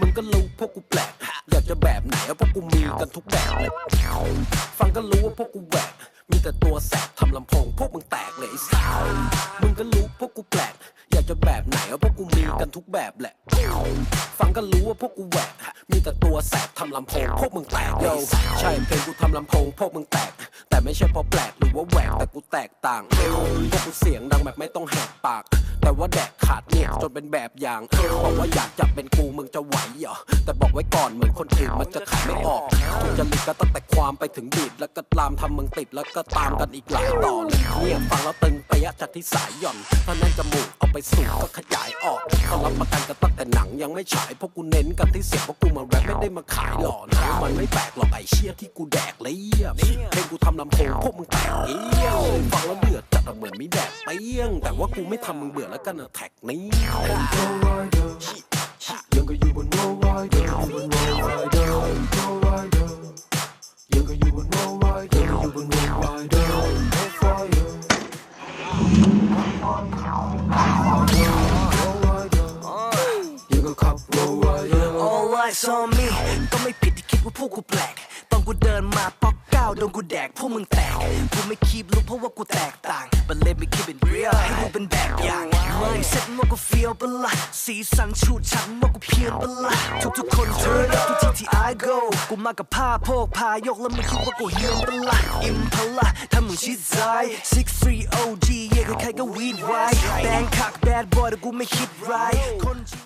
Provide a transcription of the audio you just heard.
มึงก็รู้พวกกูแปลก อยากจะแบบไหนอะพวกกูมีกันทุกแบบเลย ฟังก็รู้ว่าพวกกูแหวก มีแต่ตัวแสบทำลำโพงพวกมึงแตกเลยไอ้สาวมึงก็รู้พวกกูแปลก อยากจะแบบไหนอะพวกกูมีกันทุกแบบแหละ ฟังก็รู้ว่าพวกกูแหวก มีแต่ตัวแสบทำลำโพงพวกมึงแตกโยใช่เพลงกูทำลำโพงพวกมึงแตก แต่ไม่ใช่เพราะแปลกหรือว่าแหวกแต่กูแตกต่างพวกกูเสียงดังแบบไม่ต้องแหกปาก แต่ว่าแดกขาดเนี่ยจนเป็นแบบอย่างบอกว่าอยากจับเป็นกูมึงจะไหวเหรอแต่บอกไว้ก่อนเหมือนคนอื่นมันจะขายไม่ออกถูกจริตก็ตั้งแต่ความไปถึงบีดแล้วก็ลามทำมึงติดแล้วก็ตามกันอีกหลายต่อเลยเนี่ยฟังแล้วตึงเปียะจากที่สายหย่อนถ้าแน่นจมูกเอาไปสูดก็ขยายออกเขารับประกันกันตั้งแต่หนัง ยังไม่ฉายพวกกูเน้นกันที่เสียงพวกกูมาแรปไม่ได้มาขายหล่อนะมันไม่แปลกหรอกไอเชี่ยที่กูแดกเลยเยี่ยมเพลงกูทำลำโพงพวกมึงแตกเอี้ยงฟังแล้วเดือดจัดอะเหมือนมีแดกเปี้ยง แต่ว่ากูไม่ทำมึงเบื่อแล้วกันอะแท็กนี้ยังก็อยู่บน Roll Rider อยู่บน Roll Rider Roll Rider ยังก็อยู่บน Roll Rider อยู่บน Roll Rider Roll eyes on me ก็ไม่ผิดที่คิดว่าพวกกูแปลกตอนกูเดินมาป๊อกก้าวโดนกูแดกพวกมึงแตกกูไม่คีบลุกเพราะว่ากูแตกต่าง But let me keep it real ให้กูเป็นแบบอย่าง Mindset ว่ากู feel ปะละสีสันชูชันว่ากูเพี้ยนปะละทุกๆคน turn up ทุกที่ที่ I go กูมากับผ้าโพกพายกแล้วมึงคิดว่ากูเฮียนปะละอิมพละถ้ามึงชิดซ้าย6-3 OG เย่ใครๆก็วีดไว้แบงคัก bad boy แต่กูไม่คิดร้ายคนจริง